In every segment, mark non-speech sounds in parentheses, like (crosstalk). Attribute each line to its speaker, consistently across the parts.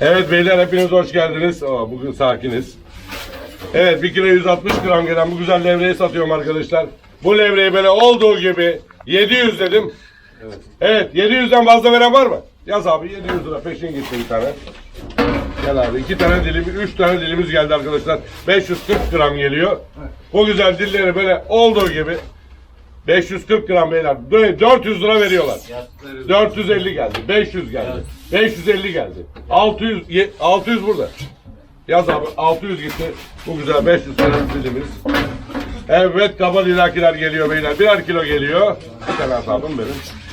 Speaker 1: Evet beyler hepiniz hoş geldiniz. Aa, bugün sakiniz. Evet 1 kilo 160 gram gelen bu güzel levreyi satıyorum arkadaşlar. Bu levreyi böyle olduğu gibi 700 dedim. Evet 700'den fazla veren var mı? Yaz abi 700 lira peşin gitti bir tane. Gel abi iki tane dilim, üç tane dilimiz geldi arkadaşlar. 540 gram geliyor. Bu güzel dilleri böyle olduğu gibi 540 gram beyler. Böyle 400 lira veriyorlar. 450 geldi. 500 geldi. 550 geldi. 600 ye- 600 burada. Yaz abi 600 gitti. Bu güzel 500 tane dilimiz. Evet kabal ilakiler geliyor beyler. Birer kilo geliyor. Bir tane hesabım benim.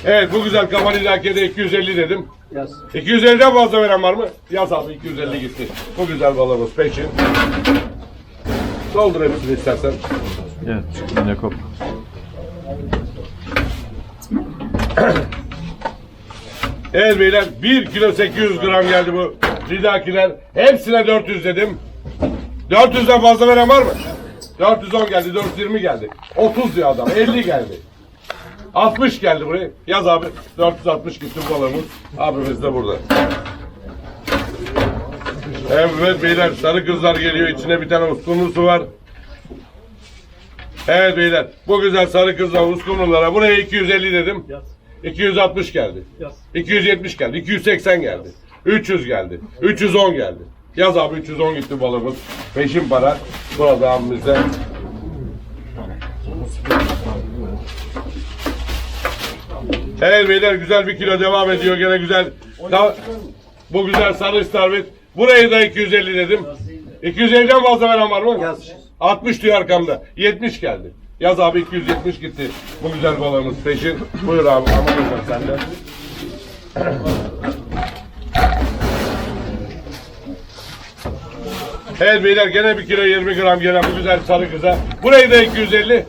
Speaker 1: Evet bu güzel kabal ilakiye de 250 dedim.
Speaker 2: Yaz.
Speaker 1: 250'den fazla veren var mı? Yaz abi 250 gitti. Bu güzel balığımız peşin. Doldur hepsini istersen.
Speaker 3: Evet, yine kop. (clears throat)
Speaker 1: Evet beyler 1 kilo 800 gram geldi bu lidakiler. Hepsine 400 dedim. 400'den fazla veren var mı? 410 geldi, 420 geldi. 30 diyor adam, 50 geldi. 60 geldi buraya. Yaz abi. 460 gitti bu balığımız. Abimiz de burada. Evet beyler sarı kızlar geliyor. İçine bir tane uskumrusu var. Evet beyler. Bu güzel sarı kızlar uskumrulara. Buraya 250 dedim.
Speaker 2: Yaz.
Speaker 1: 260 geldi.
Speaker 2: Yaz.
Speaker 1: 270 geldi. 280 geldi. 300 geldi. 310 geldi. Yaz abi 310 gitti balığımız. Peşin para. Burada abimizde. Evet beyler güzel bir kilo devam ediyor. Gene güzel. Da- bu güzel sarı istavrit. Burayı da 250 dedim. 250'den fazla veren var mı?
Speaker 2: Yaz.
Speaker 1: 60 diyor arkamda. 70 geldi. Yaz abi 270 gitti. Bu güzel balığımız peşin. Buyur abi ama hocam sende. Evet beyler gene bir kilo 20 gram gelen bu güzel sarı kıza. Burayı da 250.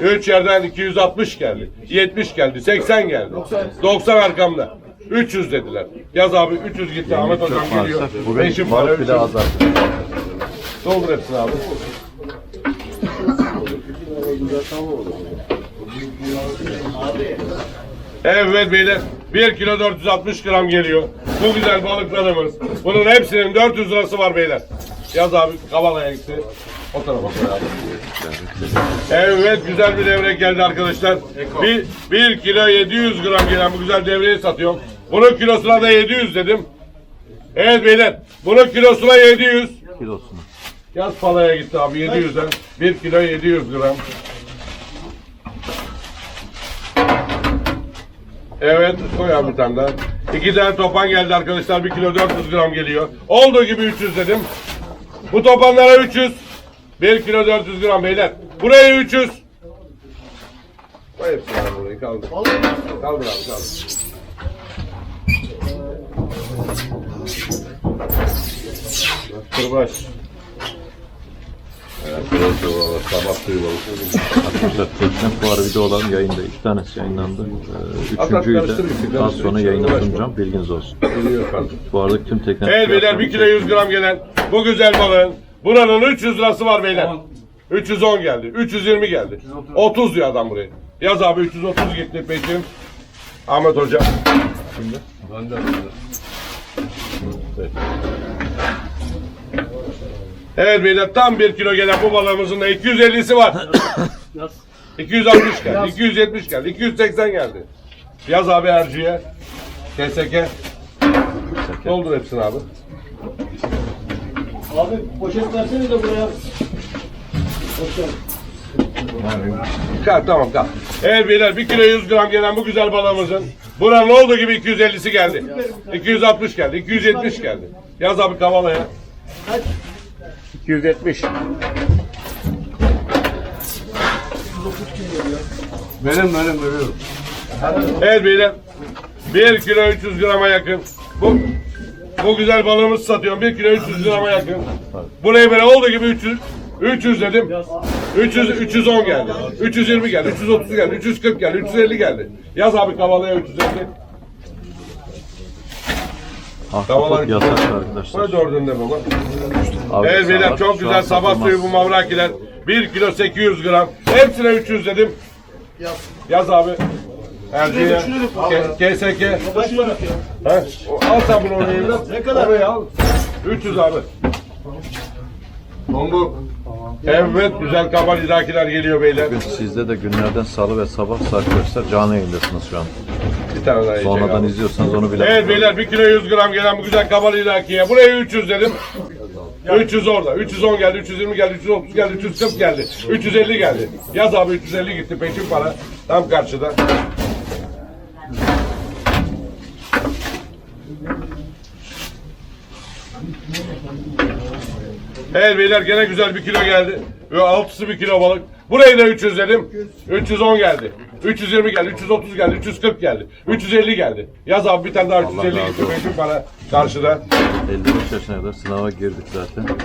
Speaker 1: Üç yerden 260 geldi. 70 geldi. 80 geldi. 90 arkamda. 300 dediler. Yaz abi 300 gitti. Ahmet hocam geliyor.
Speaker 3: Bugün
Speaker 1: para
Speaker 3: balık bile
Speaker 1: 300.
Speaker 3: azar.
Speaker 1: Doldur hepsini abi. Evet beyler 1 kilo 460 gram geliyor. Bu güzel balıklarımız. Bunun hepsinin 400 lirası var beyler. Yaz abi Kavala'ya gitti. O tarafa koy abi. Evet güzel bir levrek geldi arkadaşlar. Bir, 1 kilo 700 gram gelen bu güzel devreyi satıyorum. Bunun kilosuna da 700 dedim. Evet beyler bunun kilosuna 700.
Speaker 3: Kilosunu.
Speaker 1: Yaz palaya gitti abi 700'den. 1 kilo 700 gram. Evet koy abi bir tane daha. İki tane topan geldi arkadaşlar. 1 kilo 400 gram geliyor. Olduğu gibi 300 dedim. Bu topanlara 300. 1 kilo 400 gram beyler. Buraya 300. Koy hepsini abi burayı kaldır. Kaldır abi kaldır. Kırbaç. Sabah.
Speaker 3: Arkadaşlar Tekne Fuarı videoların yayında. iki tanesi yayınlandı. Ee, Üçüncüyü de
Speaker 1: şey,
Speaker 3: daha sonra yayına sunacağım. Bilginiz olsun.
Speaker 1: Kardeşim.
Speaker 3: Fuardaki tüm tekne
Speaker 1: Evet beyler 1 kilo 100 gram gelen bu güzel balığın buranın 300 lirası var beyler. 310 geldi. 320 geldi. 30 diyor adam buraya. Yaz abi 330 gitti peşin. Ahmet hocam. Şimdi. Evet. Evet beyler tam 1 kilo gelen bu balığımızın da 250'si var. (coughs)
Speaker 2: Yaz.
Speaker 1: 260 geldi, 270 geldi, 280 geldi. Yaz abi Ercü'ye. KSK. Doldur hepsini abi.
Speaker 2: Abi poşet versene de buraya. Hoşçakal.
Speaker 1: Kalk tamam kalk. Evet beyler 1 kilo 100 gram gelen bu güzel balığımızın buranın olduğu gibi 250'si geldi. 260 geldi, 270 geldi. Yaz abi kavalaya. 270.
Speaker 2: Benim benim veriyorum.
Speaker 1: Evet beyler 1 kilo 300 grama yakın. Bu bu güzel balığımızı satıyorum. 1 kilo 300 grama yakın. Buraya böyle olduğu gibi 300 300 dedim. 300 310 geldi. 320 geldi. 330 geldi. 340 geldi. 350 geldi. Yaz abi kavalaya 350.
Speaker 3: Ahtapot yasak arkadaşlar.
Speaker 1: Koy dördünde baba.
Speaker 3: Abi,
Speaker 1: Evet beyler çok güzel sabah
Speaker 3: satılmaz.
Speaker 1: suyu bu mavrakiler. 1 kilo 800 gram. Hepsine 300 dedim. Yaz. Yaz abi. Erciye. KSK. Al sen bunu oraya evlat. Ne kadar? Oraya al. 300 abi. Tombuk. Evet güzel kabal idakiler geliyor beyler.
Speaker 3: Bugün sizde de günlerden salı ve sabah arkadaşlar canlı yayındasınız şu an.
Speaker 1: Bir tane daha yiyecek
Speaker 3: Sonradan
Speaker 1: abi.
Speaker 3: izliyorsanız onu bile.
Speaker 1: Evet beyler 1 kilo 100 gram gelen bu güzel kabal idakiye. Buraya 300 dedim. 300 orada. 310 geldi, 320 geldi, 330 geldi, 340 geldi. 350 geldi. Yaz abi 350 gitti peşin para. Tam karşıda. Evet beyler gene güzel bir kilo geldi. Ve altısı bir kilo balık. Burayı da 300 dedim. 310 geldi. 320 geldi, 330 geldi, 340 geldi, 350 geldi. Yaz abi bir tane daha 350
Speaker 3: razı
Speaker 1: gitti
Speaker 3: olsun.
Speaker 1: para karşıda.
Speaker 3: 55 yaşına kadar sınava girdik zaten.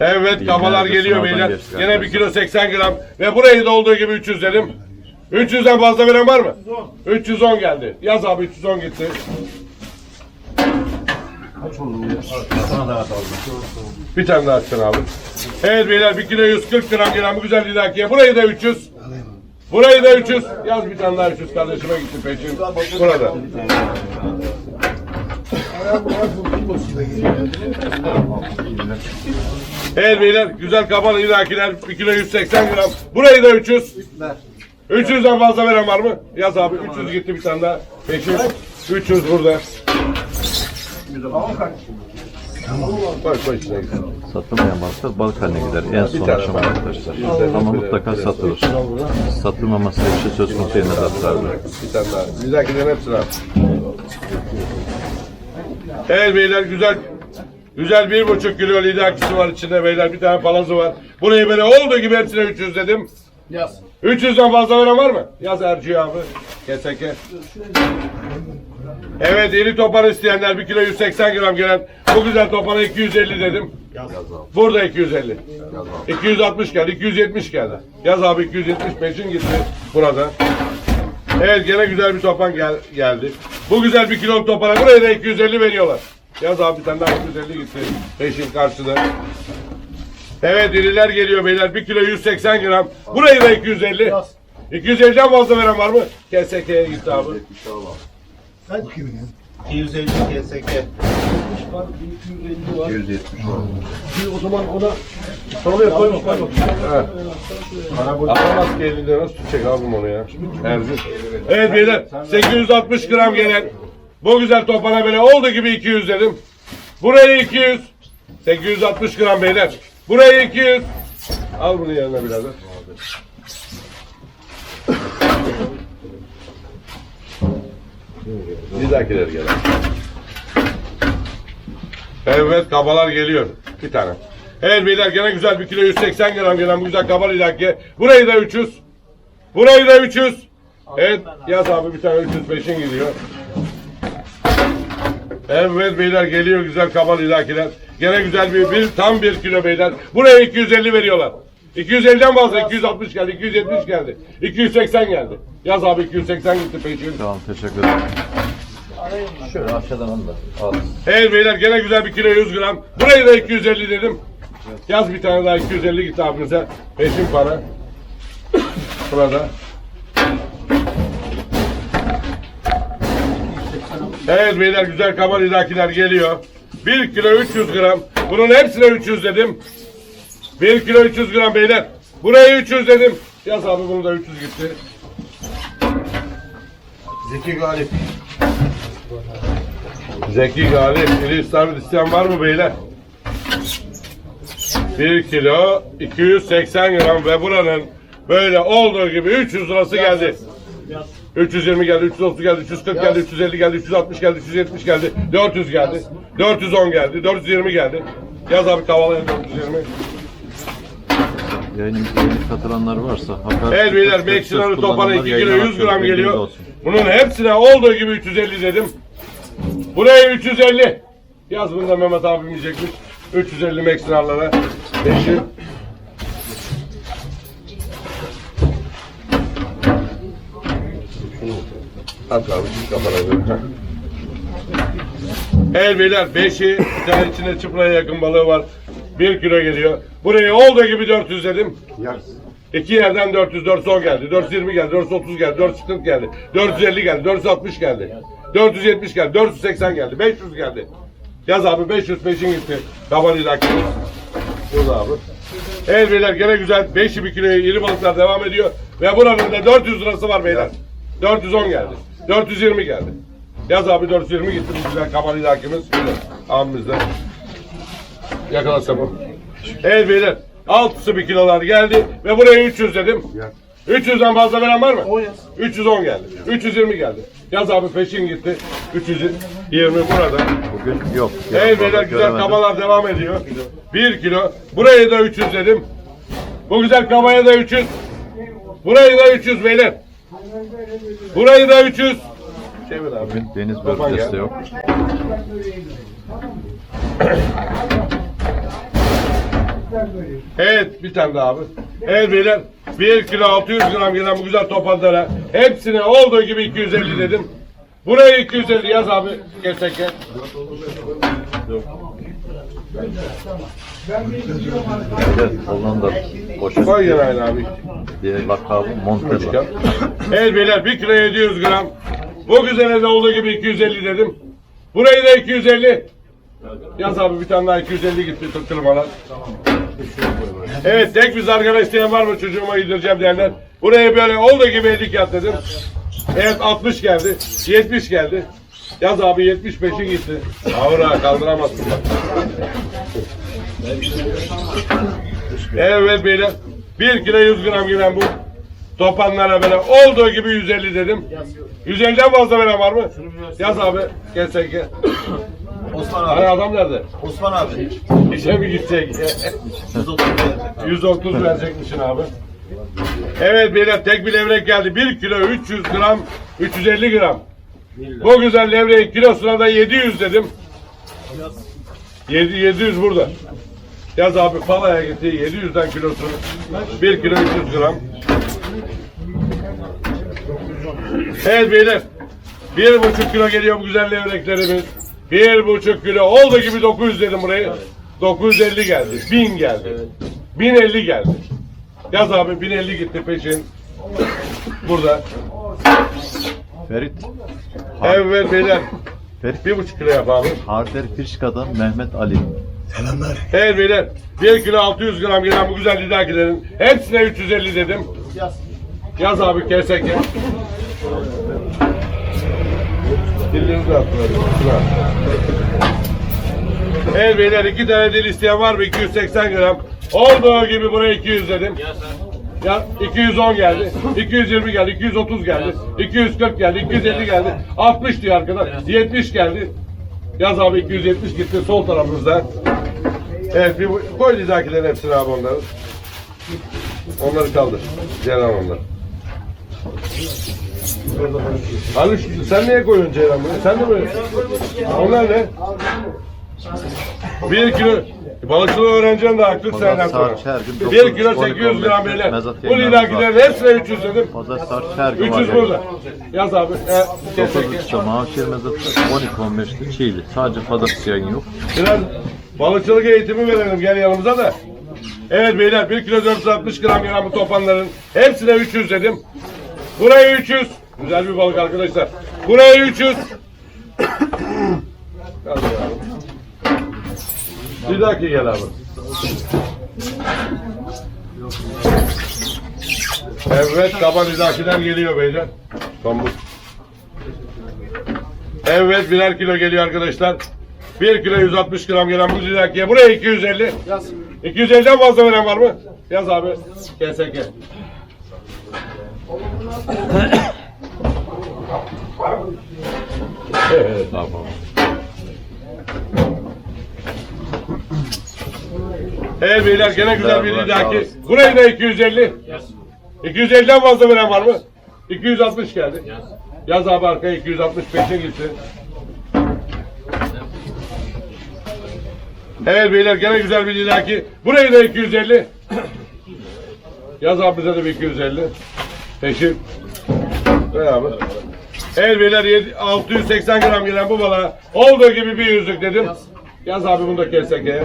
Speaker 1: Evet kafalar
Speaker 3: Binlerce
Speaker 1: geliyor sınavdan
Speaker 3: beyler.
Speaker 1: geçtik. Gene 1 kilo 80 gram. Ve burayı da olduğu gibi 300 dedim. 300'den fazla veren var mı? 310 geldi. Yaz abi 310 gitti. Bir tane daha açsın abi. Evet beyler 1 kilo 140 gram gelen güzel lidakiye. Burayı da 300. Burayı da 300. Yaz bir tane daha 300 kardeşime gitti peşin. Burada. Evet beyler güzel kapalı ilakiler 1 kilo 180 gram. Burayı da 300. 300'den fazla veren var mı? Yaz abi 300 gitti bir tane daha. Peşin 300 burada. Koy koy içine.
Speaker 3: Satılmayan balıklar balık haline gider. En son aşama arkadaşlar. Ama mutlaka satılır. Satılmaması bir şey söz konusu yerine zatlardır.
Speaker 1: Bir tane daha. Lidakilerin hepsini al. Evet beyler güzel Güzel bir buçuk kilo lidakisi var içinde beyler. Bir tane palazı var. Burayı böyle olduğu gibi hepsine 300 dedim.
Speaker 2: Yaz.
Speaker 1: 300'den fazla veren var mı? Yaz Ercü abi. Keseke. Evet iri topan isteyenler 1 kilo 180 gram gelen bu güzel topana 250 dedim. Burada 250. 260 geldi, 270 geldi. Yaz abi 275'in gitti burada. Evet gene güzel bir topan gel- geldi. Bu güzel bir kilo topana buraya da 250 veriyorlar. Yaz abi bir tane daha 250 gitti. Peşin karşıda. Evet iriler geliyor beyler. 1 kilo 180 gram. Burayı da 250. 250'den fazla veren var mı? KSK'ye gitti abi.
Speaker 4: 250 KSK.
Speaker 2: O zaman ona sonra koyma koyma.
Speaker 1: Evet. Atamaz ki elinde nasıl tutacak abim onu ya? Erzi. Evet beyler 860 gram gelen bu güzel topana böyle olduğu gibi 200 dedim. Buraya 200. 860 gram beyler. Buraya 200. Al bunu yanına birader. Lidakiler gelen. Evet kabalar geliyor. Bir tane. Evet beyler gene güzel bir kilo 180 gram gelen bu güzel kabal ilaki. Burayı da 300. Burayı da 300. Evet yaz abi bir tane 305'in gidiyor. Evet beyler geliyor güzel kabal ilakiler. Gene güzel bir, bir tam bir kilo beyler. Buraya 250 veriyorlar. 250'den fazla 260 geldi, 270 geldi, 280 geldi. Yaz abi 280 gitti peşin.
Speaker 3: Tamam teşekkür ederim. Şöyle aşağıdan onu da al.
Speaker 1: Evet beyler gene güzel bir kilo 100 gram. Burayı da 250 dedim. Yaz bir tane daha 250 gitti abimize. Peşin para. Burada. Evet beyler güzel kabar idakiler geliyor. 1 kilo 300 gram. Bunun hepsine 300 dedim. 1 kilo 300 gram beyler. Buraya 300 dedim. Yaz abi bunu da 300 gitti.
Speaker 4: Zeki Galip.
Speaker 1: Zeki Galip, iri istavrit isteyen var mı beyler? 1 kilo 280 gram ve buranın böyle olduğu gibi 300 lirası geldi. 320 geldi, 330 geldi, 340 geldi, 350 geldi, 360 geldi, 370 geldi, 400 geldi, 410 geldi, 420 geldi. Yaz abi kavalaya 420.
Speaker 3: Yayınımıza yeni katılanlar varsa hakaret
Speaker 1: Evet beyler Meksinar'ı topana
Speaker 3: kullananlar
Speaker 1: 2 kilo
Speaker 3: yayına
Speaker 1: 100 gram geliyor.
Speaker 3: olsun.
Speaker 1: Bunun hepsine olduğu gibi 350 dedim. Buraya 350. Yaz bunu da Mehmet abim yiyecekmiş. 350 Meksinar'lara. Beşi. At abi kafana Evet beyler 5'i bir tane içinde çıpraya yakın balığı var. 1 kilo geliyor. Buraya olduğu gibi 400 dedim. İki yerden 400, 410 geldi. 420 geldi, 430 geldi, 440 geldi. 450 geldi, 460 geldi. 470 geldi, 480 geldi, 500 geldi. Yaz abi 500 peşin gitti. Taban ilakimiz. Burada abi. Evet beyler gene güzel. 5 bir kiloya iri balıklar devam ediyor. Ve buranın da 400 lirası var beyler. 410 geldi. 420 geldi. Yaz abi 420 gitti güzel kaban ilakimiz. Güzel. Abimizde. Yakala sapı. Evet beyler. Altısı bir kilolar geldi ve buraya 300 dedim. 300'den fazla veren var mı? 310 geldi. 320 geldi. Yaz abi peşin gitti. 320 burada.
Speaker 3: Bugün yok.
Speaker 1: Evet beyler güzel kabalar devam ediyor. 1 kilo. Burayı da 300 dedim. Bu güzel kabaya da 300. Burayı da 300 beyler. Burayı da 300. Çevir abi.
Speaker 3: Bugün deniz
Speaker 1: Kapan
Speaker 3: bölgesi de
Speaker 1: ya.
Speaker 3: yok. (laughs)
Speaker 1: Evet bir tane daha abi. Evet beyler 1 kilo 600 gram gelen bu güzel topazlara hepsine olduğu gibi 250 dedim. Buraya 250 yaz abi. Keseke.
Speaker 3: Evet, Hollanda
Speaker 1: Koy gene aynı abi.
Speaker 3: diye lakabı Montella.
Speaker 1: Evet beyler 1 kilo 700 gram. Bu güzele de olduğu gibi 250 dedim. Burayı da 250. Yaz abi bir tane daha 250 gitti kırmalar. Evet tek bir zargana isteyen var mı çocuğuma yedireceğim diyenler. Buraya böyle olduğu gibi 50 kağıt dedim. Evet 60 geldi. 70 geldi. Yaz abi 75'i gitti. Ağır ha kaldıramazsın. Evet beyler. 1 kilo 100 gram giren bu. Topanlara böyle olduğu gibi 150 dedim. 150'den fazla veren var mı? Yaz abi. Gel sen gel.
Speaker 4: Osman
Speaker 1: Hani
Speaker 4: abi.
Speaker 1: adam nerede?
Speaker 4: Osman abi.
Speaker 1: İşe mi gidecek?
Speaker 4: 130 verecek.
Speaker 1: 130 verecekmişsin abi. Evet beyler tek bir levrek geldi. 1 kilo 300 gram 350 gram. Bu güzel levreğin kilosuna da 700 dedim. 7, 700 burada. Yaz abi palaya gitti 700'den kilosu. 1 kilo 300 gram. Evet beyler. Bir buçuk kilo geliyor bu güzel levreklerimiz. Bir buçuk kilo oldu gibi 900 dedim burayı. 950 geldi. 1000 geldi. 1050 geldi. Yaz abi 1050 gitti peşin. Burada.
Speaker 3: Ferit.
Speaker 1: Evet beyler.
Speaker 3: Ferit.
Speaker 1: Bir buçuk kilo yap abi.
Speaker 3: Harder Pirşka'dan Mehmet Ali.
Speaker 1: Evet beyler. 1 kilo 600 gram gelen bu güzel lidakilerin hepsine 350 dedim. Yaz abi kesek ya. Dillerinizi at böyle. Şuna. Evet beyler iki tane dil isteyen var mı? 280 gram. Olduğu gibi buraya 200 dedim. Ya 210 geldi, 220 geldi, 230 geldi, 240 geldi, 250 geldi, 60 diyor arkadaş, 70 geldi. Yaz abi 270 gitti sol tarafımızda. Evet bir koy lidakilerin hepsini abi onları. Onları kaldır. Ceylan onlar. Abi şu- sen niye koyuyorsun Ceylan bunu? Sen de mi? Onlar ne? Bir kilo balıkçılığı öğreneceksin de aklı
Speaker 3: Pazar
Speaker 1: senden sonra.
Speaker 3: saat her gün
Speaker 1: Bir kilo
Speaker 3: 9,
Speaker 1: 800 gram
Speaker 3: 12,
Speaker 1: beyler.
Speaker 3: mezat
Speaker 1: Bu
Speaker 3: yayınlarımız
Speaker 1: lidakilerin
Speaker 3: var.
Speaker 1: hepsine 300 dedim.
Speaker 3: Pazar saat her gün var.
Speaker 1: 300 burada. Yaz abi. E, kesek.
Speaker 3: 9.30'da Mavşehir Mezatı 12.15'te Çiğli. Sadece pazartesi yayın yok.
Speaker 1: Biraz balıkçılık eğitimi verelim gel yanımıza da. Evet beyler 1 kilo 460 gram gelen bu topanların hepsine 300 dedim. Buraya 300. Güzel bir balık arkadaşlar. Buraya 300. Hadi ya. Bir dakika gel abi. Evet taban idakiler geliyor beyler. Pamuk. Evet birer kilo geliyor arkadaşlar. 1 kilo 160 gram gelen bu idakiye. Buraya 250. Yaz. 250'den fazla veren var mı? Yaz abi. KSK. (laughs) Evet.
Speaker 3: Tamam.
Speaker 1: Evet beyler gene güzel bir
Speaker 3: olasın.
Speaker 1: Burayı da 250. 250'den fazla veren var mı? 260 geldi. Yaz abi arkaya 265'e gitti. Evet beyler gene güzel bir idaki. Burayı da 250. Yaz abi bize de bir 250. Peşin. Ver abi. Evet beyler yedi- 680 gram gelen bu balığa olduğu gibi bir yüzlük dedim. Yaz abi bunu da kesek ya.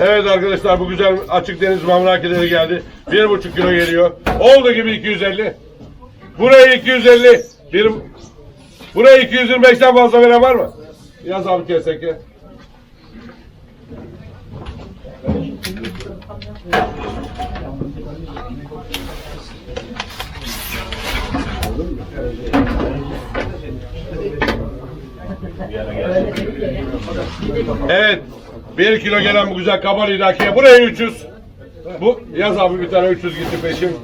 Speaker 1: Evet arkadaşlar bu güzel açık deniz mamrakeleri geldi. 1,5 kilo geliyor. Oldu gibi 250. Buraya 250. Bir, buraya 225'ten fazla veren var mı? Yaz abi keseke. Evet. 1 kilo gelen bu güzel kabal idakiye. Buraya 300. Bu yaz abi bir tane 300 gitti peşin.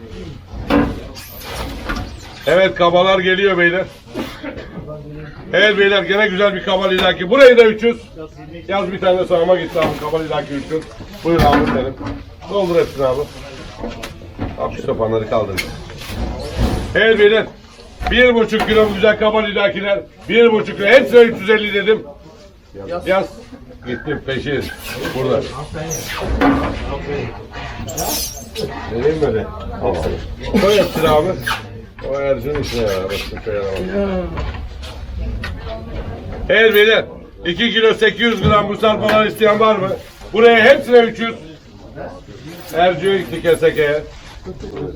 Speaker 1: Evet kabalar geliyor beyler. Evet beyler gene güzel bir kabal idaki. Burayı da 300. Yaz bir tane sağıma gitti abi kabal idaki 300. Buyur abi senin. Doldur hepsini abi. Abi şu sopanları kaldırın. Evet beyler. Bir buçuk kilo güzel kabal idakiler. Bir buçuk kilo. Hepsine 350 dedim. Yaz. Gittim peşin. Burada. Vereyim mi öyle? Tamam. Koy hepsini abi. O Erzurum içine ya. Başka şey. Evet beyler. 2 kilo 800 gram bu sarpalar isteyen var mı? Buraya hepsine 300. Ercü'yü ikti kesekeye.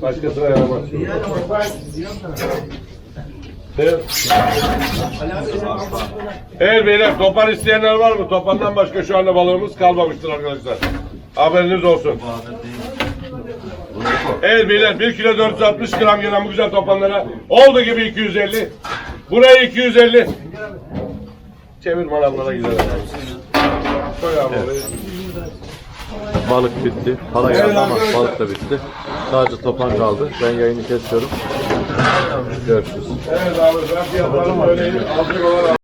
Speaker 1: Başkasına yaramaz. Evet. Evet beyler topar isteyenler var mı? Topandan başka şu anda balığımız kalmamıştır arkadaşlar. Haberiniz olsun. Evet beyler 1 kilo 460 gram gelen bu güzel topanlara oldu gibi 250. Buraya 250. Çevir manavlara gidelim. Koy abi orayı.
Speaker 3: Balık bitti. Para geldi ama balık da bitti. Sadece topan kaldı. Ben yayını kesiyorum. Görüşürüz.
Speaker 1: Evet abi ben fiyatlarım öyleyim. Alacak olan